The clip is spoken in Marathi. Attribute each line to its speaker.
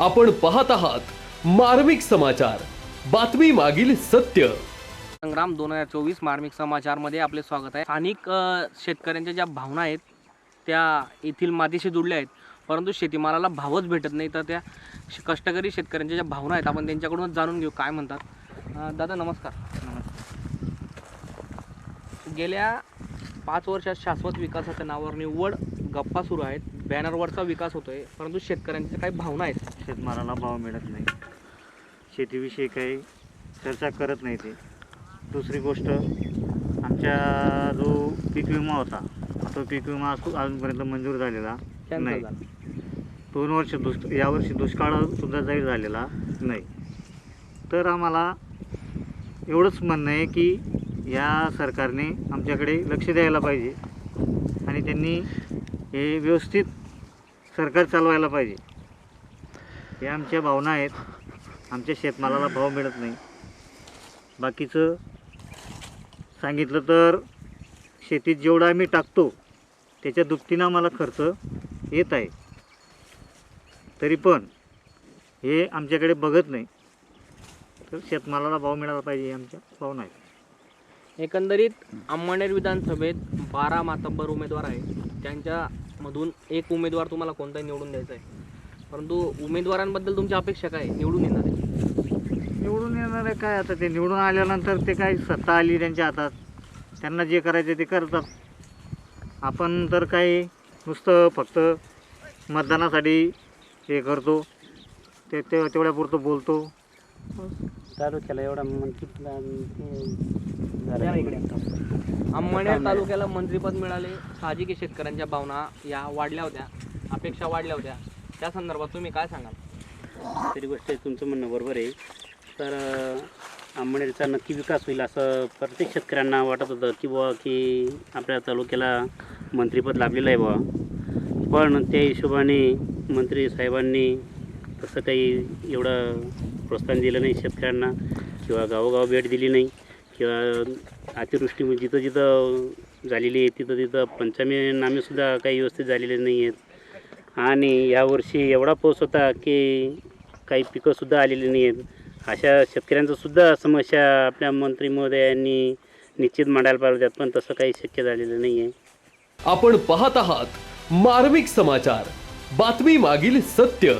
Speaker 1: आपण पाहत आहात मार्मिक समाचार. बातमी मागील सत्य.
Speaker 2: संग्राम दोन हजार चोवीस मार्मिक समाचारमध्ये आपले स्वागत आहे. स्थानिक शेतकऱ्यांच्या ज्या भावना आहेत त्या येथील मातीशी जुडल्या आहेत. परंतु शेतीमालाला भावच भेटत नाही. तर त्या कष्टकरी शेतकऱ्यांच्या ज्या भावना आहेत आपण त्यांच्याकडूनच जाणून घेऊ. काय म्हणतात? दादा नमस्कार. गेल्या पाच वर्षात शाश्वत विकासाच्या नावावर निव्वळ गप्पा सुरू आहेत. बॅनरवरचा विकास होतोय परंतु शेतकऱ्यांच्या काही भावना आहेत?
Speaker 3: शेतमालाला भाव मिळत नाही. शेतीविषयी काही चर्चा करत नाही ते. दुसरी गोष्ट आमच्या जो पीक विमा होता तो पीक विमा असू- अजूनपर्यंत मंजूर झालेला नाही.
Speaker 2: झालं.
Speaker 3: दोन वर्ष दुष् यावर्षी दुष्काळसुद्धा जाहीर झालेला नाही. तर आम्हाला एवढंच म्हणणं आहे की या सरकारने आमच्याकडे लक्ष द्यायला पाहिजे आणि त्यांनी हे व्यवस्थित सरकार चालवायला पाहिजे. हे आमच्या भावना आहेत. आमच्या शेतमालाला भाव मिळत नाही. बाकीचं सांगितलं तर शेतीत जेवढं आम्ही टाकतो त्याच्या दुपटीनं आम्हाला खर्च येत आहे. तरी पण हे आमच्याकडे बघत नाही. तर शेतमालाला भाव मिळाला पाहिजे हे आमच्या भावना आहेत.
Speaker 2: एकंदरीत अंमळनेर विधानसभेत बारा मातब्बर उमेदवार आहेत. त्यांच्यामधून एक उमेदवार तुम्हाला कोणताही निवडून द्यायचा आहे. परंतु उमेदवारांबद्दल तुमची अपेक्षा काय निवडून येणार आहे.
Speaker 3: निवडून येणार आहे काय आता? ते निवडून आल्यानंतर ते काय सत्ता आली त्यांच्या हातात. त्यांना जे करायचं ते करतात. आपण तर काही नुसतं फक्त मतदानासाठी हे करतो. ते ते तेवढ्यापुरतं बोलतो.
Speaker 4: तालुक्याला एवढा मंत्री
Speaker 2: या इकडे. अंमळनेर तालुक्याला मंत्रीपद मिळाले. साहजिक आहे शेतकऱ्यांच्या भावना या वाढल्या होत्या. अपेक्षा वाढल्या होत्या. त्या संदर्भात तुम्ही काय सांगाल?
Speaker 4: तरी गोष्ट आहे, तुमचं म्हणणं बरोबर आहे. तर अं, नक्की विकास होईल असं प्रत्येक शेतकऱ्यांना वाटत होतं की बुवा की आपल्या तालुक्याला मंत्रिपद लाभलेलं आहे बुवा. पण त्या हिशोबाने मंत्री साहेबांनी तसं काही एवढं प्रोत्साहन दिलं नाही शेतकऱ्यांना किंवा गावोगाव भेट दिली नाही किंवा अतिवृष्टी म्हणजे जिथं जिथं झालेली आहे तिथं तिथं पंचमी नामेसुद्धा काही व्यवस्थित झालेले नाही आहेत. आणि यावर्षी एवढा पाऊस होता की काही पिकंसुद्धा आलेली नाही आहेत. अशा शेतकऱ्यांचंसुद्धा समस्या आपल्या मंत्री महोदयांनी निश्चित मांडायला पाहिजे पण तसं काही शक्य झालेलं नाही आहे.
Speaker 1: आपण पाहत आहात मार्मिक समाचार. बातमी मागील सत्य.